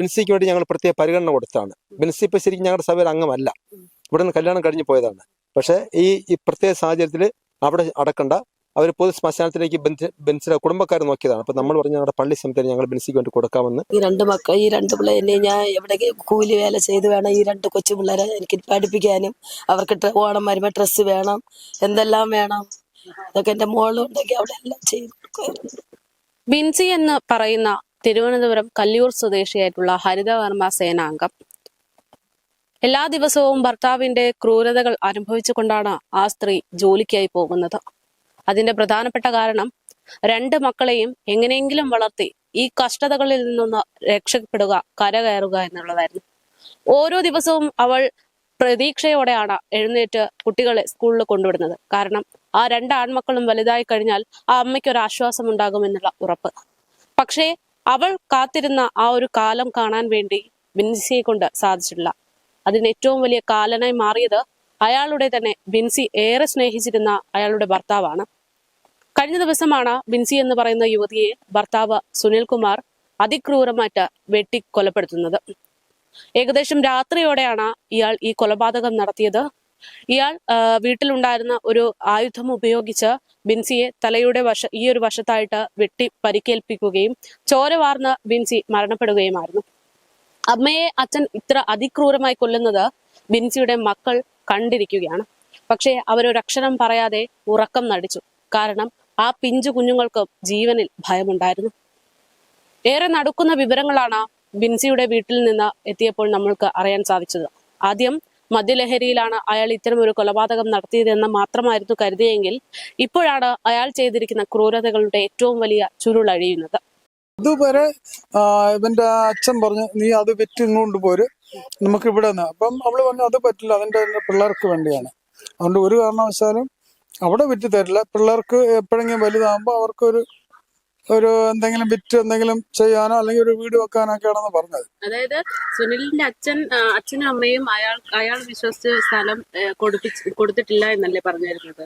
ബിൻസിക്ക് വേണ്ടി ഞങ്ങൾ പ്രത്യേക പരിഗണന കൊടുത്താണ്. ബിൻസി ഇപ്പൊ ശരിക്കും ഞങ്ങളുടെ സഭയിൽ അംഗമല്ല. ഇവിടെ നിന്ന് കല്യാണം കഴിഞ്ഞു പോയതാണ്. പക്ഷേ ഈ ഈ പ്രത്യേക സാഹചര്യത്തിൽ അവിടെ അടക്കണ്ട. അവർ പൊതു ശ്മശാനത്തിലേക്ക് ബെൻസ് ബെൻസിന്റെ കുടുംബക്കാർ നോക്കിയതാണ്. അപ്പൊ നമ്മൾ പറഞ്ഞ ഞങ്ങളുടെ പള്ളി സമയത്ത് ഞങ്ങൾ ബിൻസിക്ക് വേണ്ടി കൊടുക്കാമെന്ന്. ഈ രണ്ട് മക്കൾ ഈ രണ്ട് പിള്ളേരെ ഞാൻ എവിടെ കൂലി വേല ചെയ്ത് വേണം ഈ രണ്ട് കൊച്ചു പിള്ളേരെ എനിക്ക് പഠിപ്പിക്കാനും. അവർക്ക് ഓണം വരുമ്പോൾ ഡ്രസ്സ് വേണം എന്തെല്ലാം വേണം. അതൊക്കെ എന്റെ മോളുണ്ടെങ്കിൽ അവിടെ എല്ലാം ചെയ്ത്. ബിൻസി എന്ന് പറയുന്ന തിരുവനന്തപുരം കല്ലിയൂർ സ്വദേശിയായിട്ടുള്ള ഹരിതകർമ്മ സേനാംഗം. എല്ലാ ദിവസവും ഭർത്താവിന്റെ ക്രൂരതകൾ അനുഭവിച്ചുകൊണ്ടാണ് ആ സ്ത്രീ ജോലിക്കായി പോകുന്നത്. അതിന്റെ പ്രധാനപ്പെട്ട കാരണം രണ്ട് മക്കളെയും എങ്ങനെയെങ്കിലും വളർത്തി ഈ കഷ്ടതകളിൽ നിന്നൊന്ന് രക്ഷപ്പെടുക കരകയറുക എന്നുള്ളതായിരുന്നു. ഓരോ ദിവസവും അവൾ പ്രതീക്ഷയോടെയാണ് എഴുന്നേറ്റ് കുട്ടികളെ സ്കൂളിൽ കൊണ്ടുവിടുന്നത്. കാരണം ആ രണ്ട് ആൺമക്കളും വലുതായി കഴിഞ്ഞാൽ ആ അമ്മയ്ക്ക് ഒരു ആശ്വാസം ഉണ്ടാകുമെന്നുള്ള ഉറപ്പ്. പക്ഷേ അവൾ കാത്തിരുന്ന ആ ഒരു കാലം കാണാൻ വേണ്ടി ബിൻസിയെ കൊണ്ട് സാധിച്ചിട്ടില്ല. അതിന് ഏറ്റവും വലിയ കാലനായി മാറിയത് അയാളുടെ തന്നെ ബിൻസി ഏറെ സ്നേഹിച്ചിരുന്ന അയാളുടെ ഭർത്താവാണ്. കഴിഞ്ഞ ദിവസമാണ് ബിൻസി എന്ന് പറയുന്ന യുവതിയെ ഭർത്താവ് സുനിൽകുമാർ അതിക്രൂരമായിട്ട് വെട്ടി കൊലപ്പെടുത്തുന്നത് ഏകദേശം രാത്രിയോടെയാണ് ഇയാൾ ഈ കൊലപാതകം നടത്തിയത്. ഇയാൾ വീട്ടിലുണ്ടായിരുന്ന ഒരു ആയുധം ഉപയോഗിച്ച് ബിൻസിയെ തലയുടെ വശ ഈ ഒരു വശത്തായിട്ട് വെട്ടി പരിക്കേൽപ്പിക്കുകയും ചോര വാർന്ന് ബിൻസി മരണപ്പെടുകയുമായിരുന്നു. അമ്മയെ അച്ഛൻ ഇത്ര അതിക്രൂരമായി കൊല്ലുന്നത് ബിൻസിയുടെ മക്കൾ കണ്ടിരിക്കുകയാണ്. പക്ഷേ അവരൊരക്ഷരം പറയാതെ ഉറക്കം നടിച്ചു. കാരണം ആ പിഞ്ചു കുഞ്ഞുങ്ങൾക്ക് ജീവനിൽ ഭയമുണ്ടായിരുന്നു. ഏറെ നടക്കുന്ന വിവരങ്ങളാണ് ബിൻസിയുടെ വീട്ടിൽ നിന്ന് എത്തിയപ്പോൾ നമ്മൾക്ക് അറിയാൻ സാധിച്ചത്. ആദ്യം മദ്യലഹരിയിലാണ് അയാൾ ഇത്തരം ഒരു കൊലപാതകം നടത്തിയതെന്ന് മാത്രമായിരുന്നു കരുതിയെങ്കിൽ ഇപ്പോഴാണ് അയാൾ ചെയ്തിരിക്കുന്ന ക്രൂരതകളുടെ ഏറ്റവും വലിയ ചുരുളഴിയുന്നത് അതുവരെ ഇവന്റെ അച്ഛൻ പറഞ്ഞു നീ അത് വിറ്റ് ഇങ്ങോട്ട് പോര് നമുക്ക് ഇവിടെ നിന്ന്. അപ്പം അവൾ പറഞ്ഞു അത് പറ്റില്ല അതിന്റെ പിള്ളേർക്ക് വേണ്ടിയാണ്. അതുകൊണ്ട് ഒരു കാരണവശാലും അവിടെ വിറ്റ് തരില്ല. പിള്ളേർക്ക് എപ്പോഴെങ്കിലും വലുതാകുമ്പോൾ അവർക്കൊരു ഒരു എന്തെങ്കിലും വിറ്റ് എന്തെങ്കിലും ചെയ്യാനോ അല്ലെങ്കിൽ ഒരു വീട് വെക്കാനൊക്കെയാണെന്ന് പറഞ്ഞത്. അതായത് സുനിലിന്റെ അച്ഛൻ അച്ഛനും അമ്മയും അയാൾ അയാൾ വിശ്വസിച്ച് സ്ഥലം കൊടുത്തിട്ടില്ല എന്നല്ലേ പറഞ്ഞിരുന്നത്?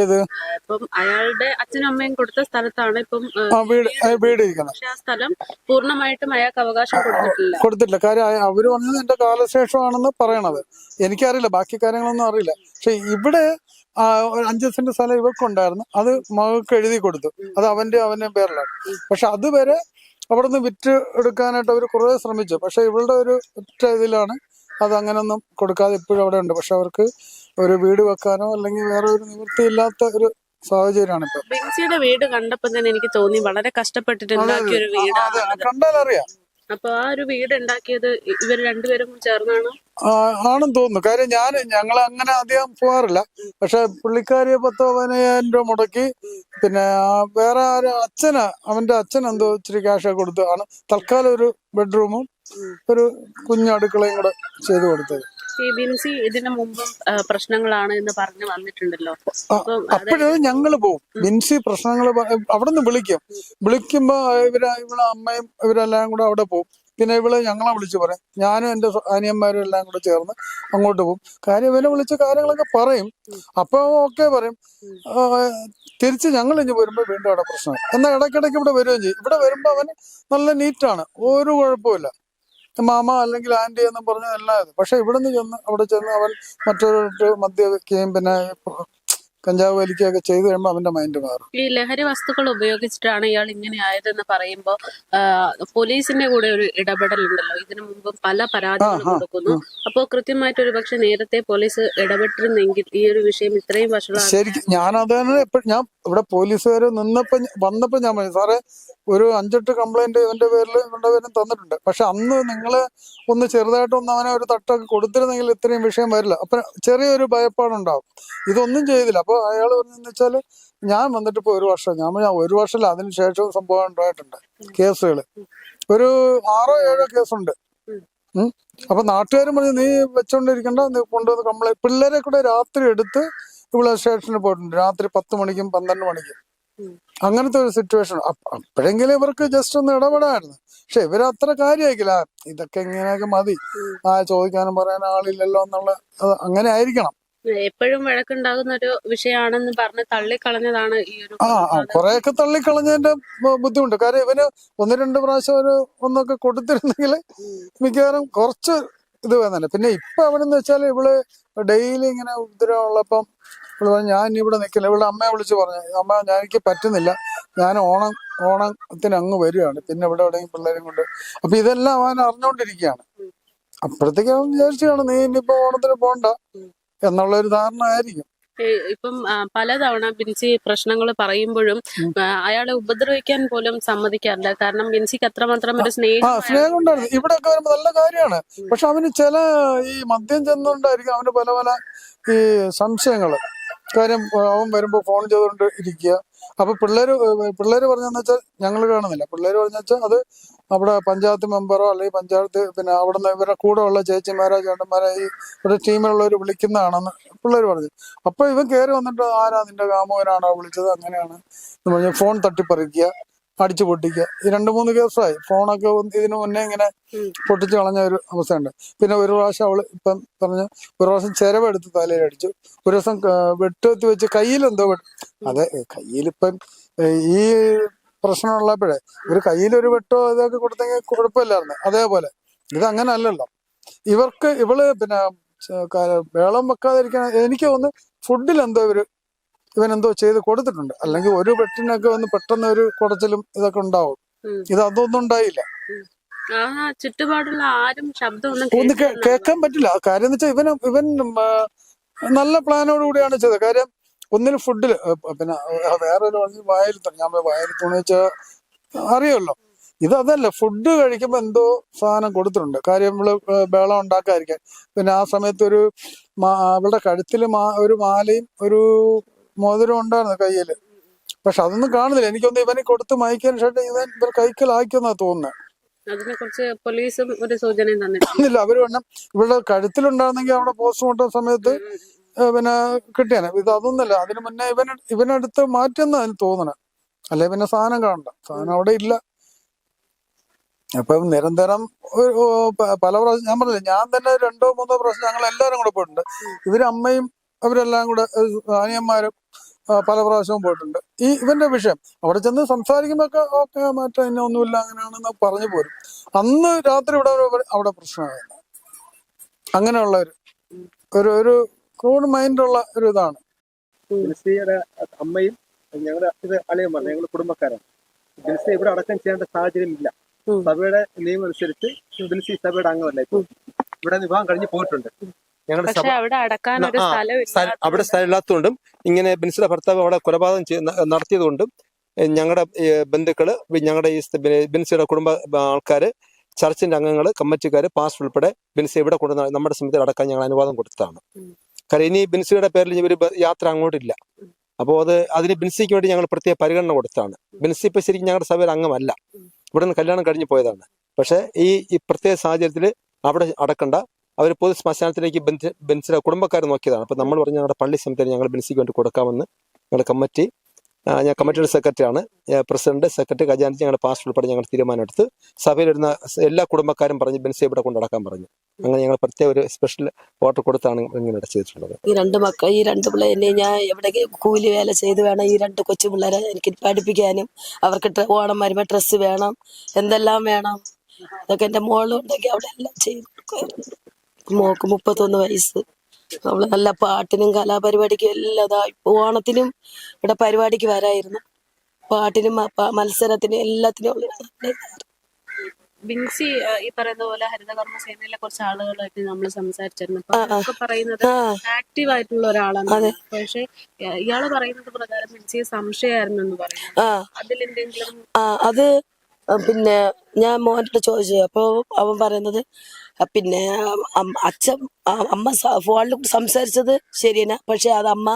ഏത്? ഇപ്പം അയാളുടെ അച്ഛനും അമ്മയും കൊടുത്ത സ്ഥലത്താണ് ഇപ്പം വീട് വീട് ഇരിക്കണം പക്ഷെ ആ സ്ഥലം പൂർണമായിട്ടും അയാൾക്ക് അവകാശം കൊടുത്തിട്ടില്ല. കൊടുത്തിട്ടില്ല. കാര്യം അവർ പറഞ്ഞത് എന്റെ കാലശേഷമാണെന്ന് പറയണത്. എനിക്കറിയില്ല. ബാക്കി കാര്യങ്ങളൊന്നും അറിയില്ല. പക്ഷെ ഇവിടെ അഞ്ച് സെന്റ് സ്ഥലം ഇവർക്കുണ്ടായിരുന്നു. അത് മകൾക്ക് എഴുതി കൊടുത്തു. അത് അവന്റെ അവന്റെ പേരിലാണ്. പക്ഷെ അതുവരെ അവിടെ നിന്ന് വിറ്റ് എടുക്കാനായിട്ട് അവർ കുറേ ശ്രമിച്ചു. പക്ഷെ ഇവളുടെ ഒരു ഒറ്റ ഇതിലാണ് അത് അങ്ങനൊന്നും കൊടുക്കാതെ ഇപ്പോഴും അവിടെ ഉണ്ട്. പക്ഷെ അവർക്ക് ഒരു വീട് വെക്കാനോ അല്ലെങ്കിൽ വേറെ ഒരു നിവൃത്തി ഇല്ലാത്ത ഒരു സാഹചര്യമാണ് ഇപ്പൊ. ബിൻസിയുടെ വീട് കണ്ടപ്പോൾ തന്നെ എനിക്ക് തോന്നി വളരെ കഷ്ടപ്പെട്ടിട്ട് ഉണ്ടാക്കിയ ഒരു വീടാണ് അത്. അപ്പൊ ആ ഒരു വീട് ഉണ്ടാക്കിയത് ഇവർ രണ്ടുപേരും ചേർന്നാണ്? ആണെന്ന് തോന്നുന്നു. കാര്യം ഞാൻ ഞങ്ങൾ അങ്ങനെ അധികം പോകാറില്ല പക്ഷെ പുള്ളിക്കാരിയെ പത്തോ പതിനയ്യായിരം രൂപ മുടക്കി. പിന്നെ ആ, വേറെ ആര് അച്ഛന് അവന്റെ അച്ഛൻ എന്തോ ഇച്ചിരി ക്യാഷ് കൊടുത്തു ആണ്. തൽക്കാലം ഒരു ബെഡ്റൂമും ഒരു കുഞ്ഞടുക്കളയും കൂടെ ചെയ്തു കൊടുത്തത്. ഈ ബിൻസി ഇതിനു മുമ്പും പ്രശ്നങ്ങളാണ് എന്ന് പറഞ്ഞു വന്നിട്ടുണ്ടല്ലോ. അപ്പോഴും അപ്പം അപ്പോഴേ ഞങ്ങൾ പോവും. ബിൻസി പ്രശ്നങ്ങൾ അവിടെ നിന്ന് വിളിക്കും. വിളിക്കുമ്പോ ഇവർ ഇവിടെ അമ്മയും ഇവരെല്ലാം കൂടെ അവിടെ പോകും പിന്നെ ഇവൾ ഞങ്ങളെ വിളിച്ചു പറയും. ഞാനും എന്റെ സ്വ- അനിയന്മാരും എല്ലാം കൂടെ ചേർന്ന് അങ്ങോട്ട് പോകും കാര്യം ഇവനെ വിളിച്ച കാര്യങ്ങളൊക്കെ പറയും. അപ്പൊ ഓക്കെ പറയും തിരിച്ച് ഞങ്ങൾ ഇഞ്ഞ് വരുമ്പോ വീണ്ടും അവിടെ പ്രശ്നം എന്നാൽ ഇടയ്ക്കിടയ്ക്ക് ഇവിടെ വരികയും ചെയ്യും. ഇവിടെ വരുമ്പോ അവൻ നല്ല നീറ്റാണ്. ഒരു കുഴപ്പമില്ല മാമ അല്ലെങ്കിൽ ആന്റി എന്നും പറഞ്ഞ എല്ലാം ഇത്. പക്ഷെ ഇവിടുന്ന് ചെന്ന് അവിടെ ചെന്ന് അവൻ മറ്റൊരു മദ്യപിക്കുകയും പിന്നെ കഞ്ചാവ് വലിക്കുകയൊക്കെ ചെയ്തു കഴിയുമ്പോൾ അവന്റെ മൈൻഡ് മാറും. ഈ ലഹരി വസ്തുക്കൾ ഉപയോഗിച്ചിട്ടാണ് ഇയാൾ ഇങ്ങനെ ആയതെന്ന് പറയുമ്പോൾ പോലീസിന്റെ കൂടെ ഒരു ഇടപെടൽ ഉണ്ടല്ലോ ഇതിനു മുമ്പ് പല ആ, കൊടുക്കുന്നു. അപ്പോൾ കൃത്യമായിട്ട് ഒരു പക്ഷെ നേരത്തെ പോലീസ് ഇടപെട്ടിരുന്നെങ്കിൽ ഈ ഒരു വിഷയം ഇത്രയും വർഷം ശരിക്കും ഞാൻ അത് തന്നെ ഞാൻ ഇവിടെ പോലീസുകാർ നിന്നപ്പോ വന്നപ്പോ ഞാൻ പറഞ്ഞു സാറേ ഒരു അഞ്ചെട്ട് കംപ്ലൈന്റ് ഇവന്റെ പേരിൽ ഇവന്റെ പേരും തന്നിട്ടുണ്ട്. പക്ഷെ അന്ന് നിങ്ങൾ ഒന്ന് ചെറുതായിട്ടൊന്ന് അവനെ ഒരു തട്ടൊക്കെ കൊടുത്തിരുന്നെങ്കിൽ ഇത്രയും വിഷയം വരില്ല. അപ്പൊ ചെറിയൊരു ഭയപ്പാടുണ്ടാവും. ഇതൊന്നും ചെയ്തില്ല. അപ്പൊ അയാൾ പറഞ്ഞെന്ന് വെച്ചാൽ ഞാൻ വന്നിട്ട് ഇപ്പൊ ഒരു വർഷം ഞാൻ ഞാൻ ഒരു വർഷമല്ല അതിന് ശേഷവും സംഭവം ഉണ്ടായിട്ടുണ്ട് കേസുകൾ ഒരു ആറോ ഏഴോ കേസുണ്ട്. അപ്പൊ നാട്ടുകാരും പറഞ്ഞു നീ വെച്ചോണ്ടിരിക്കണ്ട നീ കൊണ്ടുവന്ന് കംപ്ലൈന്റ് പിള്ളേരെ കൂടെ രാത്രി എടുത്ത് ഇവിടെ സ്റ്റേഷനിൽ പോയിട്ടുണ്ട്. രാത്രി പത്ത് മണിക്കും പന്ത്രണ്ട് മണിക്കും. അങ്ങനത്തെ ഒരു സിറ്റുവേഷൻ അപ്പോഴെങ്കിലും ഇവർക്ക് ജസ്റ്റ് ഒന്ന് ഇടപെടായിരുന്നു പക്ഷെ ഇവരത്ര അത്ര കാര്യമായിക്കില്ല. ഇതൊക്കെ ഇങ്ങനെയൊക്കെ മതി. ആ ചോദിക്കാനും പറയാനും ആളില്ലല്ലോ എന്നുള്ള അങ്ങനെ ആയിരിക്കണം. എപ്പോഴും വഴക്കുണ്ടാകുന്ന ഒരു വിഷയമാണെന്ന് പറഞ്ഞ് തള്ളിക്കളഞ്ഞതാണ് ഈ ഒരു ആ കുറെയൊക്കെ തള്ളിക്കളഞ്ഞതിന്റെ ബുദ്ധിമുട്ട്. കാര്യം ഇവന് ഒന്ന് രണ്ട് പ്രാവശ്യം ഒരു ഒന്നൊക്കെ കൊടുത്തിരുന്നെങ്കിൽ മിക്കവാറും കുറച്ച് ഇത് വേണമല്ലോ പിന്നെ ഇപ്പൊ അവനെന്ന് വെച്ചാൽ ഇവൾ ഡെയിലി ഇങ്ങനെ ഉപദ്രവം ഉള്ളപ്പം ഇവൾ പറഞ്ഞു ഞാൻ ഇവിടെ നിൽക്കില്ല ഇവിടെ അമ്മയെ വിളിച്ച് പറഞ്ഞു അമ്മ ഞാൻ എനിക്ക് പറ്റുന്നില്ല. ഞാൻ ഓണം ഓണത്തിന് അങ്ങ് വരികയാണ് പിന്നെ ഇവിടെ എവിടെയെങ്കിലും പിള്ളേരും കൊണ്ട്. അപ്പൊ ഇതെല്ലാം അവൻ അറിഞ്ഞുകൊണ്ടിരിക്കുകയാണ്. അപ്പോഴത്തേക്ക് അവൻ വിചാരിച്ചാണ് നീ ഇനിയിപ്പോ ഓണത്തിന് പോണ്ട. എന്നുള്ള ഒരു ധാരണ ആയിരിക്കും. ഇപ്പം പലതവണ ബിൻസി പ്രശ്നങ്ങൾ പറയുമ്പോഴും അയാളെ ഉപദ്രവിക്കാൻ പോലും സമ്മതിക്കാറില്ല. കാരണം ബിൻസിക്ക് അത്രമാത്രം ഒരു സ്നേഹ സ്നേഹം ഉണ്ടായിരുന്നു. ഇവിടെ ഒക്കെ വരുമ്പോ നല്ല കാര്യമാണ്. പക്ഷെ അവന് ചില ഈ മദ്യം ചെന്നുകൊണ്ടായിരിക്കും അവന് പല പല ഈ സംശയങ്ങൾ. കാര്യം അവൻ വരുമ്പോ ഫോൺ ചെയ്തുകൊണ്ട് ഇരിക്കുക. അപ്പൊ പിള്ളേര് പിള്ളേര് പറഞ്ഞെന്ന് വെച്ചാൽ ഞങ്ങൾ കാണുന്നില്ല. പിള്ളേര് പറഞ്ഞ വെച്ചാൽ അത് അവിടെ പഞ്ചായത്ത് മെമ്പറോ അല്ലെങ്കിൽ പഞ്ചായത്ത് പിന്നെ അവിടുന്ന് ഇവരുടെ കൂടെ ഉള്ള ചേച്ചിമാരോ ചേട്ടന്മാരോ ഈ ഇവിടെ ടീമിലുള്ളവർ വിളിക്കുന്നതാണെന്ന് പിള്ളേര് പറഞ്ഞു. അപ്പൊ ഇവൻ കയറി വന്നിട്ട് ആരാ നിന്റെ കാമോനാണോ വിളിച്ചത്? അങ്ങനെയാണ് എന്ന് ഫോൺ തട്ടിപ്പറിക്കുക. അടിച്ചു പൊട്ടിക്കുക. ഈ രണ്ട് മൂന്ന് കേസായി. ഫോണൊക്കെ ഇതിനു മുന്നേ ഇങ്ങനെ പൊട്ടിച്ചു കളഞ്ഞ ഒരു അവസ്ഥയുണ്ട്. പിന്നെ ഒരു പ്രാവശ്യം അവൾ ഇപ്പം പറഞ്ഞു ഒരു പ്രാവശ്യം ചെരവെടുത്ത് തലയിൽ അടിച്ചു. ഒരു ദിവസം വെട്ടുവെത്തി വെച്ച് കയ്യിലെന്തോ അതെ കയ്യിലിപ്പം ഇപ്പം ഈ പ്രശ്നമുള്ളപ്പോഴേ ഒരു കയ്യിലൊരു വെട്ടോ ഇതൊക്കെ കൊടുത്തെങ്കിൽ കുഴപ്പമില്ലായിരുന്നു. അതേപോലെ. ഇത് അങ്ങനെ അല്ലല്ലോ ഇവർക്ക് ഇവൾ പിന്നെ വേളം വെക്കാതിരിക്കാൻ എനിക്ക് തോന്നുന്നു ഫുഡിൽ എന്തോ ഇവർ ഇവൻ എന്തോ ചെയ്ത് കൊടുത്തിട്ടുണ്ട്. അല്ലെങ്കിൽ ഒരു വെട്ടിനൊക്കെ വന്ന് പെട്ടെന്ന് ഒരു കുടച്ചിലും ഇതൊക്കെ ഉണ്ടാവും. ഇത് അതൊന്നും ഉണ്ടായില്ല. ചുറ്റുപാടുള്ള ആരും ശബ്ദമൊന്നും. കേൾക്കാൻ പറ്റില്ല. കാര്യം എന്ന് വെച്ചാൽ ഇവന് ഇവൻ നല്ല പ്ലാനോട് കൂടിയാണ് ചെയ്തത്. കാര്യം ഒന്നിന് ഫുഡിൽ പിന്നെ വേറെ ഒരു വണ്ടി വായിൽ ഞാൻ വായിൽ തുണി വെച്ചാൽ അറിയുമല്ലോ. ഇത് അതല്ല ഫുഡ് കഴിക്കുമ്പോൾ എന്തോ സാധനം കൊടുത്തിട്ടുണ്ട്. കാര്യം നമ്മൾ ബേളം ഉണ്ടാക്കാതിരിക്കാൻ. പിന്നെ ആ സമയത്ത് ഒരു അവളുടെ കഴുത്തിൽ ഒരു മാലയും ഒരു മോതിരം ഉണ്ടായിരുന്നു കയ്യിൽ. പക്ഷെ അതൊന്നും കാണുന്നില്ല. എനിക്കൊന്ന് ഇവനെ കൊടുത്ത് മയക്കാൻ ശേഷം ഇവൻ ഇവർ കൈക്കലാക്കിയെന്നാ തോന്നുന്നത് അതിനെ കുറിച്ച് പോലീസും ഒരു സൂചനയും തന്നിട്ടില്ല. അവർ വേണം ഇവിടെ കഴുത്തിലുണ്ടായിരുന്നെങ്കിൽ അവിടെ പോസ്റ്റ്മോർട്ടം സമയത്ത് പിന്നെ കിട്ടിയാണ് ഇത് അതൊന്നുമില്ല. അതിന് മുന്നേ ഇവൻ ഇവനടുത്ത് മാറ്റുന്ന അതിന് തോന്നണം അല്ലെ പിന്നെ സാധനം കാണണ്ട. സാധനം അവിടെ ഇല്ല. അപ്പം നിരന്തരം പല പ്രാവശ്യം ഞാൻ പറഞ്ഞില്ല ഞാൻ തന്നെ രണ്ടോ മൂന്നോ പ്രാവശ്യം ഞങ്ങൾ എല്ലാവരും കൂടെ പോയിട്ടുണ്ട്. ഇവർ അമ്മയും അവരെല്ലാം കൂടെ അനിയന്മാരും പല പ്രാവശ്യവും പോയിട്ടുണ്ട്. ഈ ഇവന്റെ വിഷയം അവിടെ ചെന്ന് സംസാരിക്കുമ്പോഴൊക്കെ ഓക്കെ മാറ്റം എന്നെ ഒന്നുമില്ല അങ്ങനെയാണെന്ന് പറഞ്ഞു പോരും. അന്ന് രാത്രി ഇവിടെ അവിടെ പ്രശ്നമായിരുന്നു അങ്ങനെയുള്ള ഒരു ഒരു ഒരു ക്രൂഡ് മൈൻഡുള്ള ഒരു ഇതാണ്. അമ്മയും ഞങ്ങളുടെ ഇത് അളിയന്മാർ ഞങ്ങൾ കുടുംബക്കാരാണ്. ബിൻസി ഇവിടെ അടക്കം ചെയ്യേണ്ട സാഹചര്യം ഇല്ല. സഭയുടെ നിയമം അനുസരിച്ച് ബിൻസി സഭയുടെ അംഗമല്ല ഇപ്പൊ ഇവിടെ വിവാഹം കഴിഞ്ഞ് പോയിട്ടുണ്ട്. ഞങ്ങളുടെ സഭ അവിടെ സ്ഥലമില്ലാത്തതുകൊണ്ടും ഇങ്ങനെ ബിൻസിലെ ഭർത്താവ് അവിടെ കൊലപാതകം നടത്തിയതുകൊണ്ടും ഞങ്ങളുടെ ബന്ധുക്കൾ ഞങ്ങളുടെ ഈ ബിൻസിയുടെ കുടുംബ ആൾക്കാര് ചർച്ചിന്റെ അംഗങ്ങൾ കമ്മിറ്റിക്കാര് പാസ് ഉൾപ്പെടെ ബിൻസി ഇവിടെ കൊണ്ട് നമ്മുടെ സമയത്ത് അടക്കാൻ ഞങ്ങൾ അനുവാദം കൊടുത്തതാണ് കാരണം കാര്യം ഇനി ബിൻസിയുടെ പേരിൽ ഇനി ഒരു യാത്ര അങ്ങോട്ടില്ല. അപ്പോൾ അത് അതിന് ബിൻസിക്ക് വേണ്ടി ഞങ്ങൾ പ്രത്യേക പരിഗണന കൊടുത്താണ്. ബിൻസി ഇപ്പൊ ശരിക്കും ഞങ്ങളുടെ സഭയിൽ അംഗമല്ല. ഇവിടെ നിന്ന് കല്യാണം കഴിഞ്ഞ് പോയതാണ്. പക്ഷേ ഈ ഈ പ്രത്യേക സാഹചര്യത്തിൽ അവിടെ അടക്കണ്ട അവർ പൊതു ശ്മശാനത്തിലേക്ക് ബെൻസ് ബെൻസിലെ കുടുംബക്കാർ നോക്കിയതാണ്. അപ്പം നമ്മൾ പറഞ്ഞ ഞങ്ങളുടെ പള്ളി സമിതിയിൽ ഞങ്ങൾ ബെൻസിക്ക് വേണ്ടി കൊടുക്കാമെന്ന് ഞങ്ങളുടെ കമ്മിറ്റി ഞാൻ കമ്മിറ്റിയുടെ സെക്രട്ടറിയാണ്. പ്രസിഡന്റ് സെക്രട്ടറി ഖജാൻജി ഞങ്ങളുടെ പാസ്റ്റർ ഉൾപ്പെടെ ഞങ്ങൾ തീരുമാനമെടുത്ത് സഭയിൽ വരുന്ന എല്ലാ കുടുംബക്കാരും പറഞ്ഞ് ബെൻസി ഇവിടെ കൊണ്ടടക്കാൻ പറഞ്ഞു. അങ്ങനെ ഞങ്ങൾ പ്രത്യേക ഒരു സ്പെഷ്യൽ ഓർഡർ കൊടുത്താണ് ഇങ്ങനെ ചെയ്തിട്ടുള്ളത്. ഈ രണ്ട് മക്കൾ ഈ രണ്ട് പിള്ളേരെ ഞാൻ എവിടെ കൂലി വേല ചെയ്ത് വേണം ഈ രണ്ട് കൊച്ചു പിള്ളേരെ എനിക്ക് പഠിപ്പിക്കാനും അവർക്ക് ഓണം വരുമ്പോൾ ഡ്രസ്സ് വേണം എന്തെല്ലാം വേണം അതൊക്കെ എന്റെ മോളുണ്ടെങ്കിൽ അവിടെ എല്ലാം ചെയ്ത്. കൊടുക്കുമായിരുന്നു മോക്ക് മുപ്പത്തൊന്ന് വയസ്സ്. അവൾ നല്ല പാട്ടിനും കലാപരിപാടിക്കും എല്ലാം ഓണത്തിനും ഇവിടെ പരിപാടിക്ക് വരായിരുന്നു. പാട്ടിനും മത്സരത്തിനും എല്ലാത്തിനും ബിൻസി ഈ പറയുന്ന പോലെ ഹരിതകർമ്മ സേനയിലെ കുറച്ച് ആളുകളായിട്ട് നമ്മൾ സംസാരിച്ചിരുന്നു അപ്പൊ പറയുന്നത് ആക്റ്റീവ് ആയിട്ടുള്ള ഒരാളാണ്. പക്ഷെ ഇയാൾ പറയുന്നത് പ്രകാരം ബിൻസിയെ സംശയമായിരുന്നു എന്ന് പറയുന്നു ആ. അതിലെന്തെങ്കിലും അത് പിന്നെ ഞാൻ മോന്റെ ചോദിച്ചു അപ്പോൾ അവൻ പറയുന്നത് പിന്നെ അച്ഛൻ അമ്മ ഫോണിൽ സംസാരിച്ചത് ശരിയാണ് പക്ഷെ അത് അമ്മ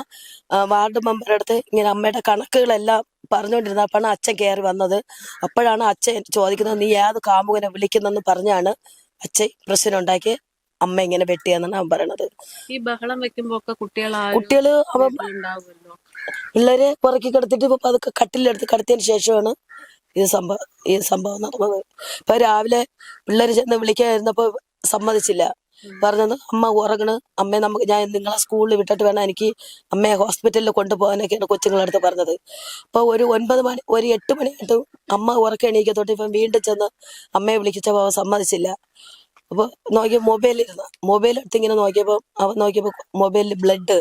വാർഡ് മെമ്പറുടെ അടുത്ത് ഇങ്ങനെ അമ്മയുടെ കണക്കുകളെല്ലാം പറഞ്ഞുകൊണ്ടിരുന്നപ്പോഴാണ് അച്ഛൻ കയറി വന്നത്. അപ്പോഴാണ് അച്ഛൻ ചോദിക്കുന്നത് നീ ഏത് കാമുകനെ വിളിക്കുന്നെന്ന് പറഞ്ഞാണ് അച്ഛൻ പ്രശ്നം ഉണ്ടാക്കി അമ്മ ഇങ്ങനെ വെട്ടിയെന്നാണ് അവൻ പറയണത്. ഈ ബഹളം വെക്കുമ്പോ കുട്ടികൾ അവൻ ഉണ്ടാവുമല്ലോ പിള്ളേരെ പുറക്കി കിടത്തിട്ട് ഇപ്പൊ അതൊക്കെ കട്ടിലെടുത്ത് കടത്തിയതിന് ശേഷമാണ് ഇത് സംഭവം ഈ സംഭവം നടന്നത്. ഇപ്പൊ രാവിലെ പിള്ളേർ ചെന്ന് വിളിക്കാതിരുന്നപ്പോ സമ്മതിച്ചില്ല. പറഞ്ഞത് അമ്മ ഉറങ്ങണ്. അമ്മയെ നമുക്ക് ഞാൻ നിങ്ങളെ സ്കൂളിൽ വിട്ടിട്ട് വേണം എനിക്ക് അമ്മയെ ഹോസ്പിറ്റലിൽ കൊണ്ടുപോകാനൊക്കെയാണ് കൊച്ചുങ്ങളടുത്ത് പറഞ്ഞത്. അപ്പോൾ ഒരു ഒൻപത് മണി ഒരു എട്ട് മണിയായിട്ട് അമ്മ ഉറക്കം എണീക്കത്തോട്ട് ഇപ്പം വീണ്ടും ചെന്ന് അമ്മയെ വിളിച്ചപ്പോൾ അവ സമ്മതിച്ചില്ല. അപ്പോൾ നോക്കിയ മൊബൈലിൽ മൊബൈൽ എടുത്ത് ഇങ്ങനെ നോക്കിയപ്പോൾ അവൻ നോക്കിയപ്പോൾ മൊബൈലിൽ ബ്ലഡ്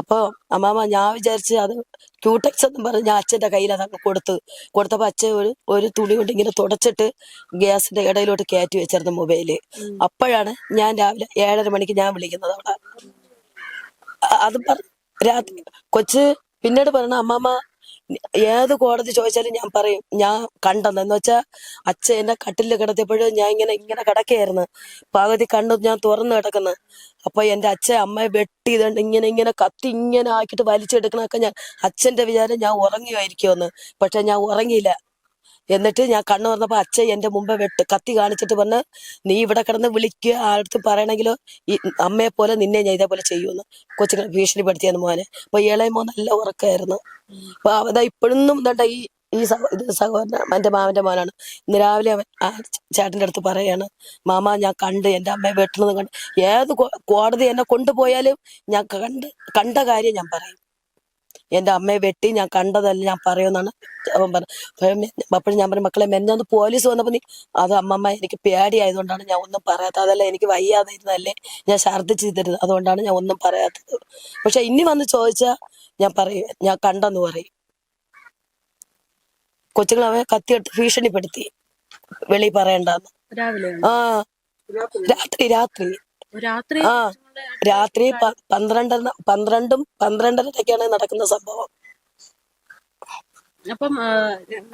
അപ്പോൾ അമ്മാമ്മ ഞാൻ വിചാരിച്ച് അത് ക്യൂടെക്സ് എന്ന് പറഞ്ഞ് ഞാൻ അച്ഛന്റെ കയ്യിൽ അതങ്ങ് കൊടുത്ത്. കൊടുത്തപ്പോൾ അച്ഛൻ ഒരു ഒരു തുണി കൊണ്ട് ഇങ്ങനെ തുടച്ചിട്ട് ഗ്യാസിന്റെ ഇടയിലോട്ട് കയറ്റി വെച്ചിരുന്നു മൊബൈൽ അപ്പോഴാണ് ഞാൻ രാവിലെ ഏഴര മണിക്ക് ഞാൻ വിളിക്കുന്നത് അവിടെ. അത് പറ രാത്രി കൊച്ച് പിന്നീട് പറഞ്ഞ അമ്മമ്മ ഏത് കോടതി ചോദിച്ചാലും ഞാൻ പറയും ഞാൻ കണ്ടെന്ന്. എന്ന് വെച്ചാ അച്ഛൻ എന്നെ കട്ടിലിൽ കിടത്തിയപ്പോഴും ഞാൻ ഇങ്ങനെ ഇങ്ങനെ കിടക്കുകയായിരുന്നു. പകുതി കണ്ടു ഞാൻ തുറന്നു കിടക്കുന്നു. അപ്പൊ എന്റെ അച്ഛൻ അമ്മയെ വെട്ടി ഇതുണ്ട് ഇങ്ങനെ ഇങ്ങനെ കത്തി ഇങ്ങനെ ആക്കിയിട്ട് വലിച്ചെടുക്കണൊക്കെ ഞാൻ അച്ഛന്റെ വിചാരം ഞാൻ ഉറങ്ങിയായിരിക്കുമെന്ന് പക്ഷെ ഞാൻ ഉറങ്ങിയില്ല. എന്നിട്ട് ഞാൻ കണ്ണു തുറന്നപ്പോ അച്ഛൻ എന്റെ മുമ്പേ വെട്ട് കത്തി കാണിച്ചിട്ട് പറഞ്ഞ് നീ ഇവിടെ കിടന്ന് വിളിക്കുക ആടുത്ത് പറയണെങ്കിലോ ഈ അമ്മയെ പോലെ നിന്നെ ഞാൻ ഇതേപോലെ ചെയ്യുമെന്ന് കൊച്ചുങ്ങൾ ഭീഷണിപ്പെടുത്തിയെന്ന് മോനെ. അപ്പൊ ഇളയ മോൻ നല്ല ഉറക്കമായിരുന്നു അപ്പൊ അതാ ഇപ്പോഴൊന്നും എന്താ ഈ ഈ ഇത് സഹോദരൻ എന്റെ മാമന്റെ മോനാണ്. ഇന്ന് രാവിലെ അവൻ ആ ചേട്ടന്റെ അടുത്ത് പറയാണ് മാമ ഞാൻ കണ്ട് എന്റെ അമ്മയെ വെട്ടണത് കണ്ട് ഏത് കോടതി എന്നെ കൊണ്ടുപോയാലും ഞാൻ കണ്ട് കണ്ട കാര്യം ഞാൻ പറയും. എന്റെ അമ്മയെ വെട്ടി ഞാൻ കണ്ടതല്ല ഞാൻ പറയുമെന്നാണ് അവൻ പറഞ്ഞത് അപ്പോഴും ഞാൻ പറഞ്ഞു മക്കളെ മെന്നൊന്ന് പോലീസ് വന്നപ്പോ നീ അത് അമ്മമ്മ എനിക്ക് പേടി ആയതുകൊണ്ടാണ് ഞാൻ ഒന്നും പറയാത്തത്. അതല്ല എനിക്ക് വയ്യാതെ ഇരുന്നല്ലേ ഞാൻ ഛർദ്ദിച്ച് തരുന്നത് അതുകൊണ്ടാണ് ഞാൻ ഒന്നും പറയാത്തത്. പക്ഷെ ഇനി വന്ന് ചോദിച്ചാ ഞാൻ പറയും ഞാൻ കണ്ടെന്ന് പറയും. കൊച്ചുങ്ങൾ അവനെ കത്തിയെടുത്ത് ഭീഷണിപ്പെടുത്തി. വെളി പറയണ്ടെന്ന്. രാവിലെ ആ രാത്രി രാത്രി. രാത്രി? ആ. രാത്രി പന്ത്രണ്ട് പന്ത്രണ്ടും പന്ത്രണ്ടരയ്ക്കാണ് നടക്കുന്ന സംഭവം. അപ്പം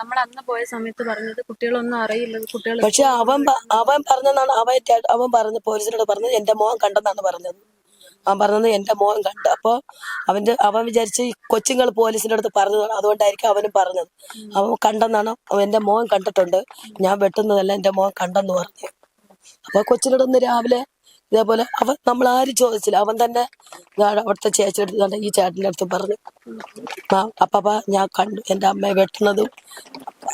നമ്മൾ അന്ന് പോയ സമയത്ത് പറഞ്ഞത് കുട്ടികളൊന്നും അറിയില്ല കുട്ടികൾ പക്ഷെ അവൻ അവൻ പറഞ്ഞതാണ് അവൻ അവൻ പറഞ്ഞ പോലീസിനോട് പറഞ്ഞത് എന്റെ മോൻ കണ്ടെന്നാണ് പറഞ്ഞത്. അവൻ പറഞ്ഞത് എന്റെ മോൻ കണ്ട് അപ്പൊ അവന്റെ അവൻ വിചാരിച്ച് കൊച്ചുങ്ങൾ പോലീസിന്റെ അടുത്ത് പറഞ്ഞതാണ് അതുകൊണ്ടായിരിക്കും അവനും പറഞ്ഞത്. അവൻ കണ്ടെന്നാണ് അവൻ എന്റെ മോൻ കണ്ടിട്ടുണ്ട് ഞാൻ വെട്ടുന്നതല്ല എന്റെ മോൻ കണ്ടെന്ന് പറഞ്ഞു അപ്പൊ കൊച്ചിനോട് ഒന്ന് രാവിലെ ഇതേപോലെ അവൻ നമ്മൾ ആരും ചോദിച്ചില്ല. അവൻ തന്നെ അവിടുത്തെ ചേച്ചിയുടെ അടുത്ത് ഈ ചേട്ടന്റെ അടുത്ത് പറഞ്ഞു. അപ്പ ഞാൻ കണ്ടു. എന്റെ അമ്മയെ വെട്ടുന്നതും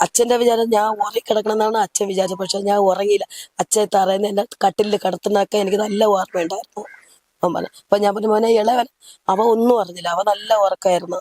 അച്ഛന്റെ വിചാരം ഞാൻ ഉറങ്ങിക്കിടക്കണമെന്നാണ് അച്ഛൻ വിചാരിച്ചത്. പക്ഷെ ഞാൻ ഉറങ്ങിയില്ല. അച്ഛൻ തറയുന്ന എന്നെ കട്ടിലിൽ കിടത്തുന്നൊക്കെ എനിക്ക് നല്ല ഓർമ്മയുണ്ടായിരുന്നു. അവൻ പറഞ്ഞു അപ്പൊ ഞാൻ പറഞ്ഞു മോനെ ഇളവൻ. അവൻ ഒന്നും അറിഞ്ഞില്ല. അവൻ നല്ല ഉറക്കമായിരുന്നു.